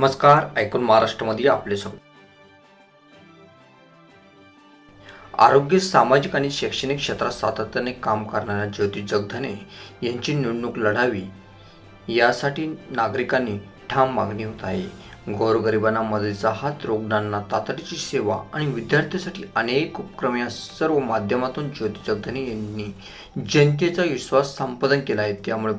नमस्कार ऐकून महाराष्ट्रामध्ये आपले स्वागत. आरोग्य सामाजिक आणि शैक्षणिक क्षेत्रात सातत्याने काम करणाऱ्या ज्योती जगधने यांची निवडणूक लढावी यासाठी नागरिकांनी ठाम मागणी होत आहे. गोरगरिबांना मदतीचा हात रुग्णांना तातडीची सेवा आणि विद्यार्थ्यांसाठी अनेक उपक्रम या सर्व माध्यमातून ज्योती जगधने यांनी जनतेचा विश्वास संपादन केला आहे. त्यामुळे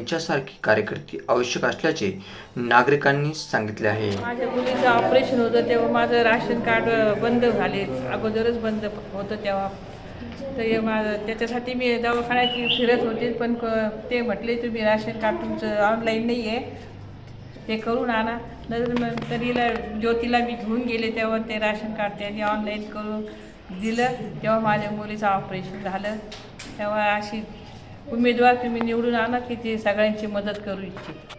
यांच्यासारखी कार्यकर्ती आवश्यक असल्याचे नागरिकांनी सांगितले आहे. माझ्या मुलीचं ऑपरेशन होतं तेव्हा माझं राशन कार्ड बंद झाले. अगोदरच बंद होतं तेव्हा. तर हे माझं त्याच्यासाठी मी दवाखान्यात फिरत होते पण क- ते म्हटले तुम्ही राशन कार्ड तुमचं ऑनलाईन नाही आहे ते करून आणा. नंतर तरीला ज्योतीला मी घेऊन गेले तेव्हा ते राशन कार्ड त्यांनी ऑनलाईन करून दिलं. तेव्हा माझ्या मुलीचं ऑपरेशन झालं. तेव्हा अशी उमेदवार तुम्ही निवडून आणा की ते सगळ्यांची मदत करू इच्छित.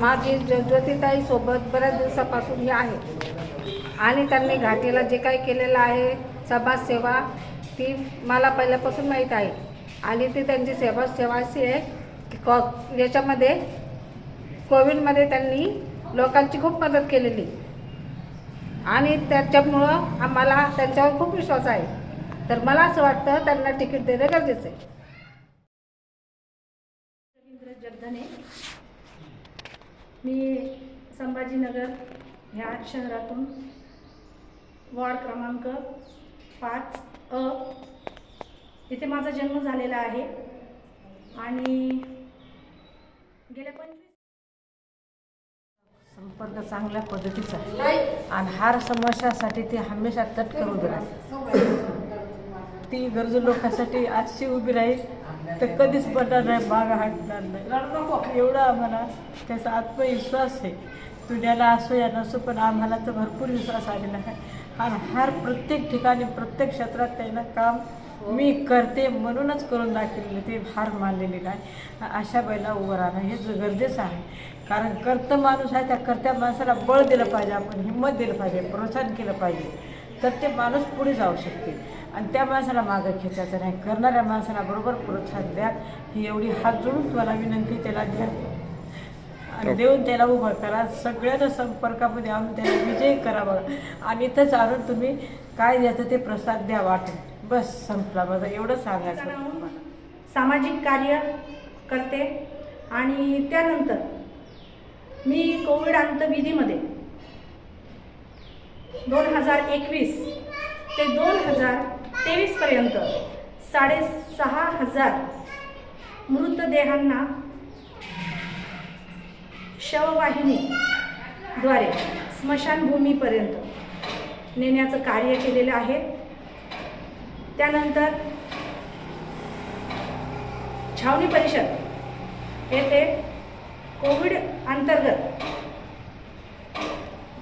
माझी ज्योतिताई सोबत बऱ्याच दिवसापासून हे आहे. आणि त्यांनी घाटीला जे काही केलेलं आहे समाजसेवा ती मला पहिल्यापासून माहीत आहे. आणि ती त्यांची सेवा सेवा अशी आहे की कॉ याच्यामध्ये कोविडमध्ये त्यांनी लोकांची खूप मदत केलेली. आणि त्याच्यामुळं आम्हाला त्यांच्यावर खूप विश्वास आहे. तर मला असं वाटतं त्यांना तिकीट देणं गरजेचं आहे. रवींद्र जगधने मी संभाजीनगर ह्या शहरातून वॉर्ड क्रमांक पाच अ इथे माझा जन्म झालेला आहे. आणि गेल्या पंचवीस संपर्क चांगल्या पद्धतीचा आहे. आणि हार समस्यासाठी ते हमेशा तट करून राहील ती गरजू लोकांसाठी आजची उभी राहील तर कधीच पडणार नाही मागं हटणार नाही. एवढा आम्हाला त्याचा आत्मविश्वास आहे. दुनियाला असो या नसो पण आम्हाला तर भरपूर विश्वास आलेला आहे. आणि हार प्रत्येक ठिकाणी प्रत्येक क्षेत्रात त्यानं काम मी करते म्हणूनच करून दाखवलेलं ते हार मानलेली नाही. अशा बैला उभं राहणं हे गरजेचं आहे. कारण कर्त माणूस आहे त्या कर्त्या माणसाला बळ दिलं पाहिजे आपण हिंमत दिलं पाहिजे प्रोत्साहन केलं पाहिजे तर ते माणूस पुढे जाऊ शकते. आणि त्या माणसाला मागं खेचायचं नाही. करणाऱ्या माणसाला बरोबर प्रोत्साहन द्या. ही एवढी हात जोडून तुम्हाला विनंती त्याला द्या. आणि देऊन त्याला उभं करा. सगळ्यांना संपर्कामध्ये आणून त्याला विजय करावा आणि इथंच आणून तुम्ही काय द्यायचं ते प्रसाद द्या वाटून. बस संपला माझं एवढं सांगायचं होतं तुम्हाला. सामाजिक कार्य करते आणि त्यानंतर मी कोविड अंतविधीमध्ये दोन हजार एकवीस ते दोन हजार तेवीसपर्यंत साडेसहा हजार मृतदेहांना शववाहिनीद्वारे स्मशानभूमीपर्यंत नेण्याचं कार्य केलेलं आहे त्यानंतर छावणी परिषद येथे कोविड अंतर्गत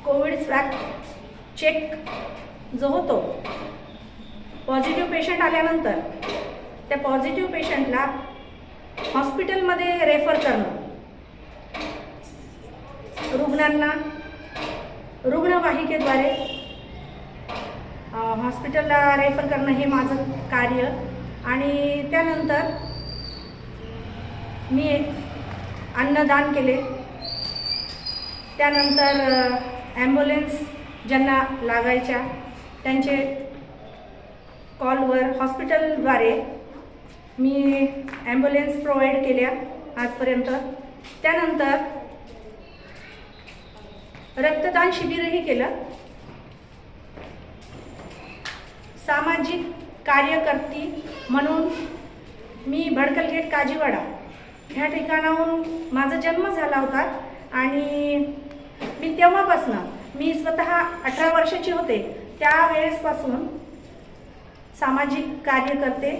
कोविड स्वॅब चेक जो होतो पॉझिटिव्ह पेशंट आल्यानंतर त्या पॉझिटिव्ह पेशंटला हॉस्पिटलमध्ये रेफर करणं रुग्णांना रुग्णवाहिकेद्वारे हॉस्पिटलला रेफर करणं हे माझं कार्य. आणि त्यानंतर मी एक अन्नदान केले. त्यानंतर ॲम्ब्युलन्स ज्यांना लागायच्या त्यांचे कॉलवर हॉस्पिटलद्वारे मी ॲम्ब्युलन्स प्रोव्हाइड केल्या आजपर्यंत. त्यानंतर रक्तदान शिबिरही केलं. सामाजिक कार्यकर्ती म्हणून मी भडकलगेट काजीवाडा. ह्या ठिकाणाहून माझा जन्म झाला होता आणि मी तेव्हापासनं मी स्वतः अठरा वर्षाची होते त्यावेळेसपासून सामाजिक कार्य करते.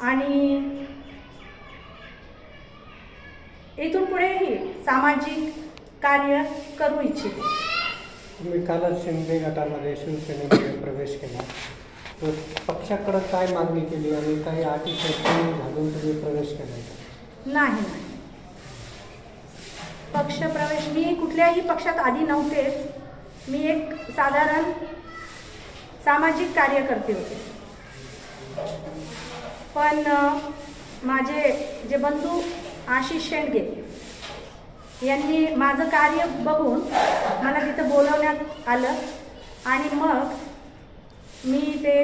आणि इथून पुढेही सामाजिक कार्य करू इच्छिते. तुम्ही कालच शिंदे गटामध्ये शिवसेनेमध्ये प्रवेश केला. तर पक्षाकडं काय मागणी केली आणि काही अटी शर्ती घालून तुम्ही प्रवेश केला? नाही नाही. पक्षप्रवेश मी कुठल्याही पक्षात आधी नव्हतेच. मी एक साधारण सामाजिक कार्यकर्ते होते. पण माझे जे बंधू आशिष शेंडगे यांनी माझं कार्य बघून मला तिथं बोलवण्यात आलं. आणि मग मी ते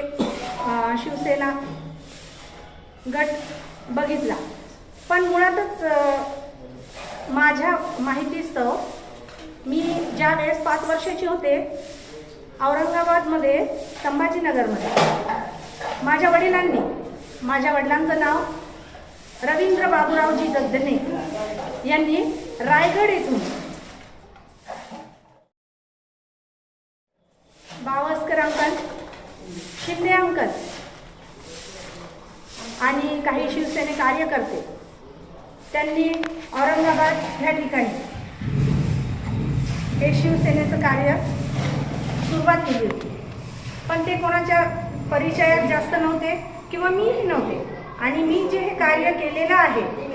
शिवसेना गट बघितला. पण मुळातच माझ्या माहितीस्तव मी ज्या वेळेस पाच वर्षाची होते औरंगाबादमध्ये संभाजीनगरमध्ये माझ्या वडिलांनी माझ्या वडिलांचं नाव रवींद्र बाबूरावजी दद्दने यांनी रायगड येथून बावस्कर अंकल शिंदे अंकल आणि काही शिवसेने कार्यकर्ते. त्यांनी औरंगाबाद ह्या ठिकाणी हे शिवसेनेचं कार्य सुरुवात केली होती. पण ते कोणाच्या परिचयात जास्त नव्हते किंवा मीही नव्हते. आणि मी जे हे कार्य केलेलं आहे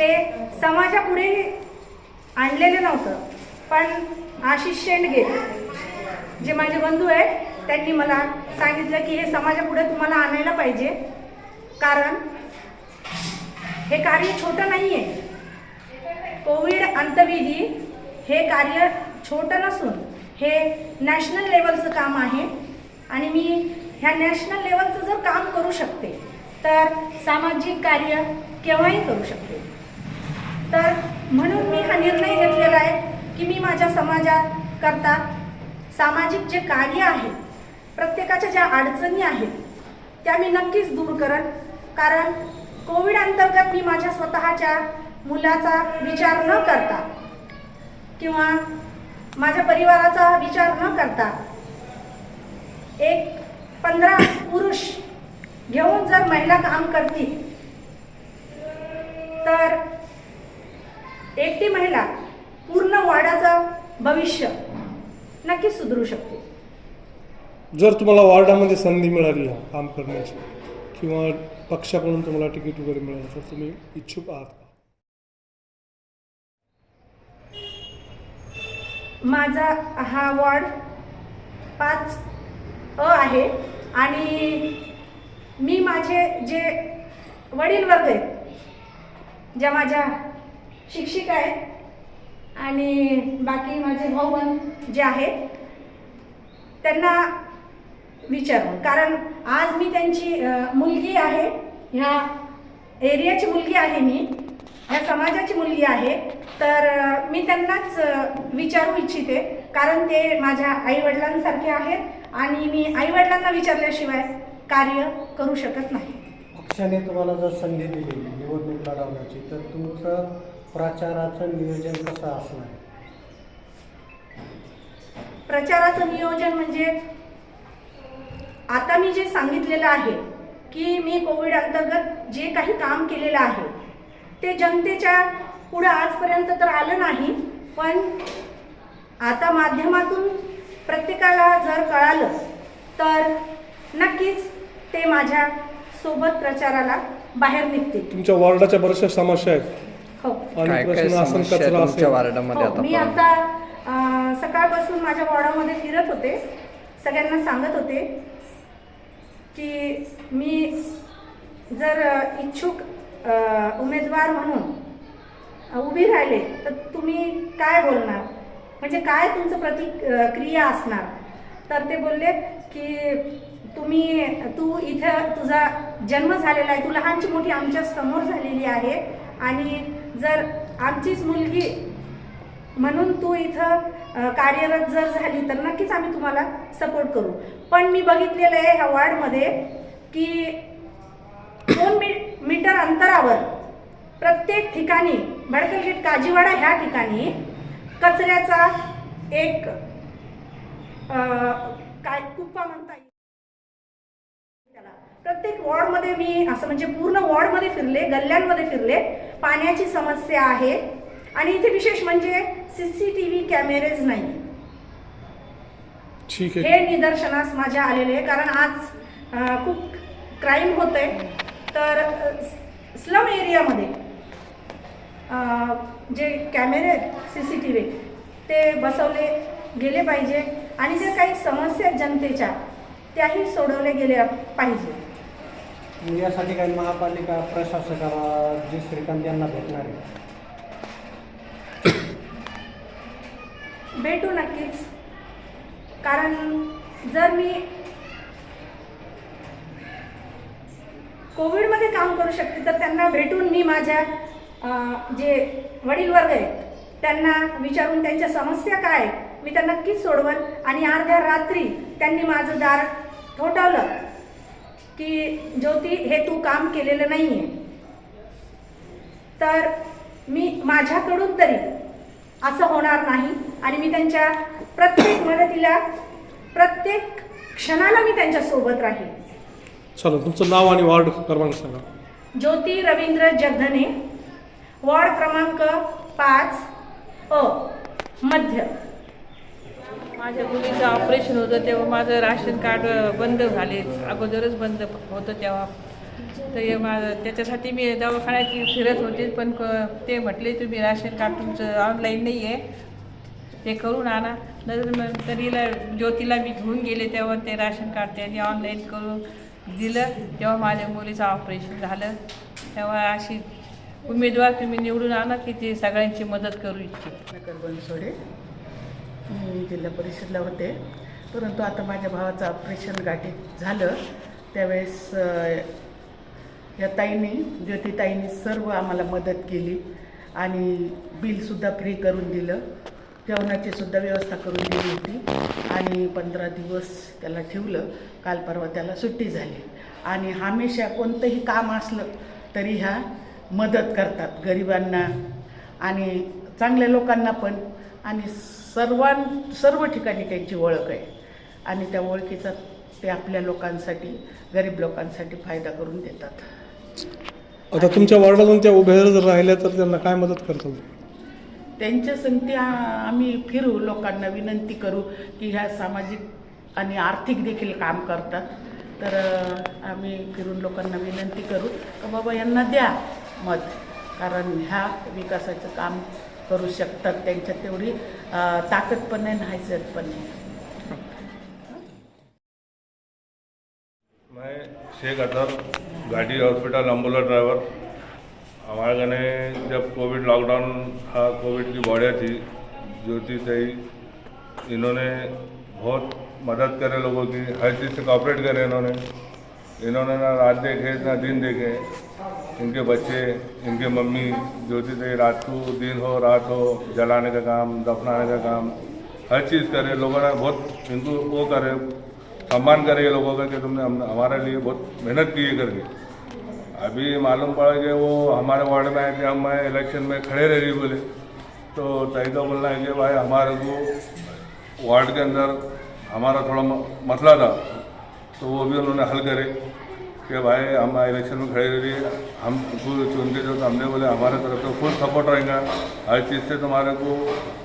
ते समाजापुढे आणलेलं नव्हतं. पण आशिष शेंडगे जे माझे बंधू आहेत त्यांनी मला सांगितलं की हे समाजापुढे तुम्हाला आणायला पाहिजे. कारण हे कार्य छोटं नाही आहे कोविड अंतविधी हे कार्य छोटं नसून हे नॅशनल लेवलचं काम आहे. आणि मी ह्या नॅशनल लेवलचं जर काम करू शकते तर सामाजिक कार्य केव्हाही करू शकते. तर म्हणून मी हा निर्णय घेतलेला आहे की मी माझ्या समाजाकरता सामाजिक जे कार्य आहे प्रत्येकाच्या ज्या अडचणी आहेत त्या मी नक्कीच दूर करत कारण कोविड अंतर्गत मी माझ्या स्वतःच्या मुलाचा विचार न करता किंवा माझ्या परिवाराचा विचार न करता एक पंधरा पुरुष घेऊन जर महिला काम करतील तर एकटी महिला पूर्ण वाड्याचं भविष्य नक्कीच सुधरू शकते. जर तुम्हाला वॉर्डामध्ये संधी मिळाली काम करण्याची किंवा पक्षाकडून तुम्हाला तिकीट वगैरे मिळालं तर तुम्ही इच्छुक आहात का? माझा हा वॉर्ड पाच अ आहे आणि मी माझे जे वडील वर्ग आहेत ज्या माझ्या शिक्षिका आहेत. आणि बाकी माझे भाऊबन जे आहेत त्यांना विचारून. कारण आज मी त्यांची मुलगी आहे. ह्या एरियाची मुलगी आहे मी. ह्या समाजाची मुलगी आहे. तर मी त्यांनाच विचारू इच्छिते. कारण ते माझ्या आईवडिलांसारखे आहेत आणि मी आईवडिलांना विचारल्याशिवाय कार्य करू शकत नाही. पक्षाने तुम्हाला जर संधी दिली निवडणूक लढवण्याची तर तुमचं प्रचाराचं नियोजन कसं असणार? प्रचाराचं नियोजन म्हणजे आता मी जे सांगितलेलं आहे की मी कोविड अंतर्गत जे काही काम केलेलं आहे ते जनतेच्या पुढं आजपर्यंत तर आलं नाही पण आता माध्यमातून प्रत्येकाला जर कळालं तर नक्कीच ते माझ्या सोबत प्रचाराला बाहेर निघतील. तुमच्या वॉर्डाच्या बऱ्याचशा समस्या आहेत. हो. काय आणि काय प्रश्न आसन समस्या आहे कचरा तुमच्या असेल. वार्डामध्ये हो, मी आता आता अं, सकाळपासून माझ्या वॉर्डामध्ये फिरत होते. सगळ्यांना सांगत होते की मी जर अं, इच्छुक अं, उमेदवार म्हणून अं, उभी राहिले तर तुम्ही काय बोलणार? म्हणजे काय तुमचं प्रतिक्रिया असणार? तर ते बोलले की तुम्ही तू इथं तुझा जन्म झालेला आहे. तू लहानची मोठी आमच्यासमोर झालेली आहे आणि जर आमचीच मुलगी म्हणून तू इथं कार्यरत जर झाली तर नक्कीच आम्ही तुम्हाला सपोर्ट करू पण मी बघितलेलं आहे ह्या वॉर्डमध्ये की दोन मी मीटर अंतरावर प्रत्येक ठिकाणी भडकलगेट काजीवाडा ह्या ठिकाणी कचऱ्याचा एक काय कुप्पा म्हणता येईल त्याला. प्रत्येक वॉर्डमध्ये मी असं म्हणजे पूर्ण वॉर्डमध्ये फिरले गल्ल्यांमध्ये फिरले पाण्याची समस्या आहे. आणि इथे विशेष म्हणजे C C T V cameras नाही. हे निदर्शनास माझ्या आलेले आहे. कारण आज खूप क्राईम होत आहे तर स्लम एरियामध्ये जे कॅमेरे सी सी टी व्ही ते बसवले गेले पाहिजे. आणि ज्या काही समस्या आहेत जनतेच्या त्याही सोडवल्या गेल्या पाहिजे. यासाठी काही महापालिका प्रशासकाला जी श्रीकांत यांना भेटणार आहे. भेटू नक्कीच. कारण जर मी कोविडमध्ये काम करू शकते तर त्यांना भेटून मी माझ्या जे वडील वर्ग आहे त्यांना विचारून त्यांच्या समस्या काय मी त्या नक्कीच सोडवल आणि अर्ध्या रात्री त्यांनी माझं दार ठोठावलं. की ज्योती हे तू काम केलेलं नाही आहे तर मी माझ्याकडून तरी असं होणार नाही आणि मी त्यांच्या प्रत्येक मदतीला प्रत्येक क्षणाला मी त्यांच्यासोबत राहील चला तुमचं नाव आणि वार्ड क्रमांक सांगा. ज्योती रवींद्र जगधने वॉर्ड क्रमांक पाच अ मध्य. ऑपरेशन होतं तेव्हा माझं राशन कार्ड बंद झाले. अगोदरच बंद होतं तेव्हा. तर हे माझं त्याच्यासाठी मी दवाखान्यात फिरत होते पण क- ते म्हटले तुम्ही राशन कार्ड तुमचं ऑनलाईन नाही आहे ते करून आणा. नंतर मग तरीला ज्योतीला मी घेऊन गेले तेव्हा ते राशन कार्ड त्यांनी ऑनलाईन करून दिलं. तेव्हा माझ्या मुलीचं ऑपरेशन झालं. तेव्हा अशी उमेदवार तुम्ही निवडून आणा की ते सगळ्यांची मदत करू इच्छित. सोडे. मी जिल्हा परिषदला होते. परंतु आता माझ्या भावाचं ऑपरेशन गाठीत झालं. त्यावेळेस या ताईंनी ज्योतिताईंनी सर्व आम्हाला मदत केली आणि बिलसुद्धा फ्री करून दिलं. जेवणाची सुद्धा व्यवस्था करून दिली होती आणि पंधरा दिवस त्याला ठेवलं. काल परवा त्याला सुट्टी झाली. आणि हमेशा कोणतंही काम असलं तरी ह्या मदत करतात गरिबांना आणि चांगल्या लोकांना पण. आणि सर्वां सर्व ठिकाणी त्यांची ओळख आहे. आणि त्या ओळखीचा ते आपल्या लोकांसाठी गरीब लोकांसाठी फायदा करून देतात. आता तुमच्या वार्डातून त्या उभ्या जर राहिल्या तर त्यांना काय मदत करता त्यांच्या संगती आम्ही फिरू लोकांना विनंती करू की ह्या सामाजिक आणि आर्थिक देखील काम करतात. तर आम्ही फिरून लोकांना विनंती करू. का बाबा यांना द्या मत कारण ह्या विकासाचं काम करू शकतात. त्यांच्यात तेवढी ताकद पण आहे ना हैसियत पण आहे. मैं Sheikh Attar Ghati hospital ambulance driver. हमारे गने जब कोविड लॉकडाउन था कोविड की बॉडियाँ थी ज्योति सही इन्होंने बहुत मदद करे लोगों की हर चीज़ से कॉपरेट करे इन्होंने। इन्होंने ना रात देखे ना दिन देखे। इनके बच्चे, इनके मम्मी, ज्योति सही रात को दिन हो, रात हो, जलाने का काम, दफनाने का काम, हर चीज़ करे, लोगों ने बहुत, इनको वो करे, सम्मान करे ये लोगों का कि तुमने हम हमारे लिए बहुत मेहनत की है करके। अभी मालूम पड़ा कि वो हमारे वार्ड में आए थे, हम मैं इलेक्शन में खड़े रह गए बोले। तो तय का बोलना है कि भाई हमारे को वार्ड के अंदर हमारा थोड़ा मसला था तो वो भी उन्होंने हल करे। कि भाई हम इलेक्शन में खड़े रहिए हम खुद चुन के जो हमने बोले हमारे तरफ से फुल सपोर्ट रहेगा हर चीज़ से तुम्हारे को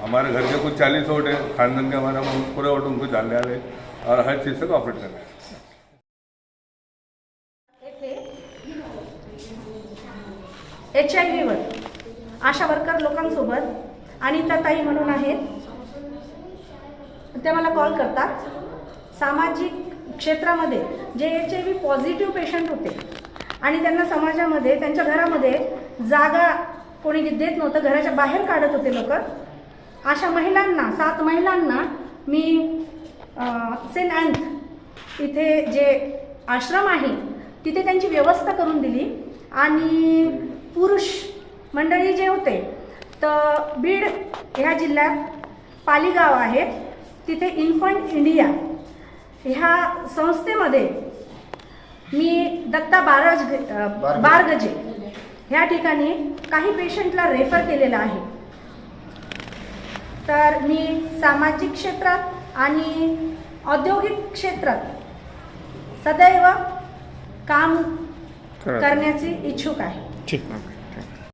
हमारे घर के कुछ चालीस वोट है खानदान के हमारे हम पूरे वोट उनको डालने वाले और हर चीज़ से कॉपरेट करना है एच आय व्हीवर आशा वर्कर लोकांसोबत आणि त्या ताई म्हणून आहेत. त्या मला कॉल करतात. सामाजिक क्षेत्रामध्ये जे H I V positive patient होते आणि त्यांना समाजामध्ये त्यांच्या घरामध्ये जागा कोणी देत नव्हतं घराच्या बाहेर काढत होते लोक. अशा महिलांना सात महिलांना मी सेंट अँथ इथे जे आश्रम आहे तिथे त्यांची व्यवस्था करून दिली. आणि पुरुष मंडळी जे होते तर बीड ह्या जिल्ह्यात पालीगाव आहे. तिथे इन्फंट इंडिया ह्या संस्थेमध्ये मी दत्ता बारज बारगजे. ह्या ठिकाणी काही पेशंटला रेफर केलेलं आहे. तर मी सामाजिक क्षेत्रात आणि औद्योगिक क्षेत्रात सदैव काम करण्याची इच्छुक आहे. ठीक.